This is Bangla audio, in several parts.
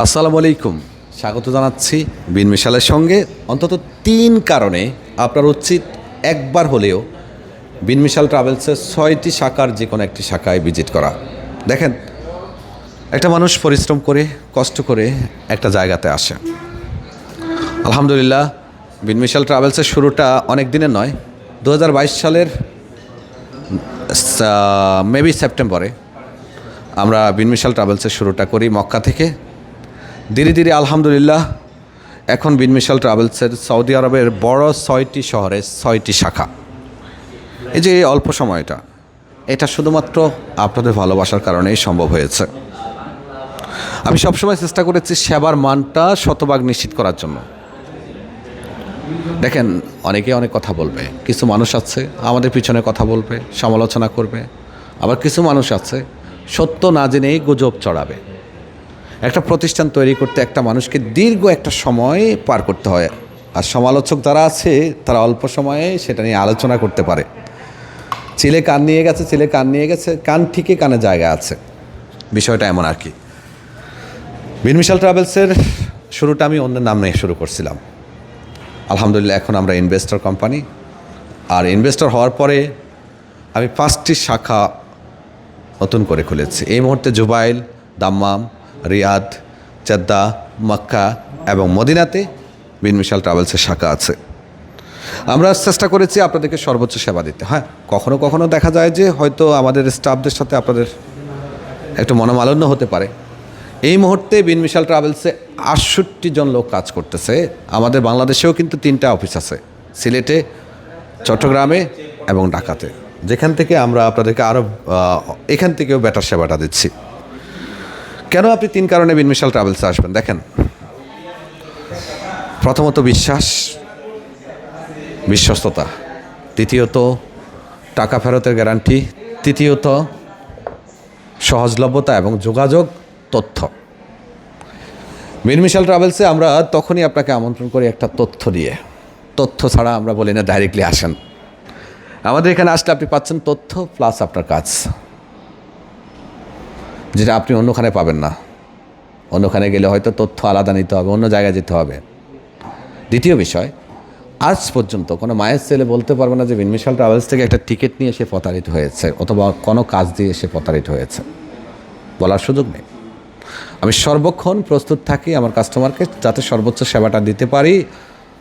আসসালামু আলাইকুম। স্বাগত জানাচ্ছি বিন মিশালের সঙ্গে। অন্তত তিন কারণে আপনার উচিত একবার হলেও বিন মিশাল ট্রাভেলসের ছয়টি শাখার যে কোনো একটি শাখায় ভিজিট করা। দেখেন, একটা মানুষ পরিশ্রম করে, কষ্ট করে একটা জায়গাতে আসে। আলহামদুলিল্লাহ, বিন মিশাল ট্রাভেলসের শুরুটা অনেক দিনের নয়। দু সালের মেবি সেপ্টেম্বরে আমরা বিন মিশাল ট্রাভেলসের শুরুটা করি মক্কা থেকে। ধীরে ধীরে আলহামদুলিল্লাহ, এখন বিন মিশাল ট্রাভেলসের সৌদি আরবের বড় ছয়টি শহরে ছয়টি শাখা। এই যে এই অল্প সময়টা, এটা শুধুমাত্র আপনাদের ভালোবাসার কারণেই সম্ভব হয়েছে। আমি সবসময় চেষ্টা করেছি সেবার মানটা শতভাগ নিশ্চিত করার জন্য। দেখেন, অনেকে অনেক কথা বলবে, কিছু মানুষ আছে, আমাদের পিছনে কথা বলবে, সমালোচনা করবে, আবার কিছু মানুষ আছে, সত্য না জেনেই গুজব চড়াবে একটা প্রতিষ্ঠান তৈরি করতে একটা মানুষকে দীর্ঘ একটা সময় পার করতে হয়। আর সমালোচক যারা আছে, তারা অল্প সময়ে সেটা নিয়ে আলোচনা করতে পারে। ছেলে কান নিয়ে গেছে, ছেলে কান নিয়ে গেছে, কান ঠিকই কানে জায়গা আছে। বিষয়টা এমন আর কি। বিনমিশাল ট্রাভেলসের শুরুটা আমি অন্য নাম নিয়ে শুরু করছিলাম। আলহামদুলিল্লাহ, এখন আমরা ইনভেস্টর কোম্পানি। আর ইনভেস্টর হওয়ার পরে আমি পাঁচটি শাখা নতুন করে খুলেছি। এই মুহূর্তে Jubail, Dammam Riyadh Jeddah Mecca এবং মদিনাতে বিন মিশাল ট্রাভেলসের শাখা আছে। আমরা চেষ্টা করেছি আপনাদেরকে সর্বোচ্চ সেবা দিতে হ্যাঁ? কখনো কখনো দেখা যায় যে হয়তো আমাদের স্টাফদের সাথে আপনাদের একটু মনোমালিন্য হতে পারে। এই মুহূর্তে বিন মিশাল ট্রাভেলসে আটষট্টি জন লোক কাজ করতেছে। আমাদের বাংলাদেশেও কিন্তু তিনটা অফিস আছে, সিলেটে, চট্টগ্রামে এবং ঢাকাতে। যেখান থেকে আমরা আপনাদেরকে আরও এখান থেকেও বেটার সেবাটা দিচ্ছি। কেন আপনি তিন কারণে বিন মিশাল ট্রাভেলসে আসবেন? দেখেন। প্রথমত বিশ্বাস, বিশ্বস্ততা। দ্বিতীয়ত, টাকা ফেরতের গ্যারান্টি তৃতীয়ত, সহজলভ্যতা এবং যোগাযোগ তথ্য। মিনমিশাল ট্রাভেলসে আমরা তখনই আপনাকে আমন্ত্রণ করি একটা তথ্য দিয়ে। তথ্য ছাড়া আমরা বলি না ডাইরেক্টলি আসেন। আমাদের এখানে আসলে আপনি পাচ্ছেন তথ্য প্লাস আপনার কাজ। যেটা আপনি অন্যখানে পাবেন না। অন্যখানে গেলে হয়তো তথ্য আলাদা নিতে হবে, অন্য জায়গায় যেতে হবে। দ্বিতীয় বিষয়, আজ পর্যন্ত কোনো মায়ের ছেলে বলতে পারবে না যে বিনমিশাল ট্রাভেলস থেকে একটা টিকিট নিয়ে সে প্রতারিত হয়েছে, অথবা কোনো কাজ দিয়ে সে প্রতারিত হয়েছে। বলার সুযোগ নেই। আমি সর্বক্ষণ প্রস্তুত থাকি আমার কাস্টমারকে যাতে সর্বোচ্চ সেবাটা দিতে পারি,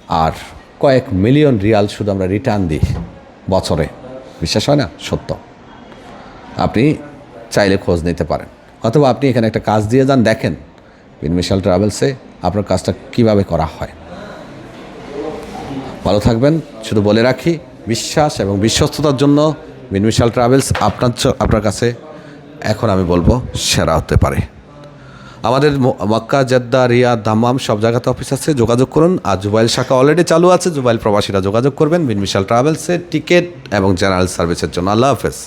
আর কয়েক মিলিয়ন রিয়াল শুধু আমরা রিটার্ন দিই বছরে। বিশ্বাস হয় না? সত্য। আপনি চাইলে খোঁজ নিতে পারেন। অথবা আপনি এখানে একটা কাজ দিয়ে যান, দেখেন বিনমিশাল ট্রাভেলসে আপনার কাজটা কীভাবে করা হয়। ভালো থাকবেন, শুধু বলে রাখি, বিশ্বাস এবং বিশ্বস্ততার জন্য বিনমিশাল ট্রাভেলস আপনার আপনার কাছে এখন আমি বলব সেরা হতে পারে। আমাদের মক্কা, জেদ্দা রিয়া দাম্মাম সব জায়গাতে অফিস আছে, যোগাযোগ করুন। আর জুবাইল শাখা অলরেডি চালু আছে, জুবাইল প্রবাসীরা যোগাযোগ করবেন। বিনমিশাল ট্রাভেলসের টিকিট এবং জেনারেল সার্ভিসের জন্য। আল্লাহ হাফেজ।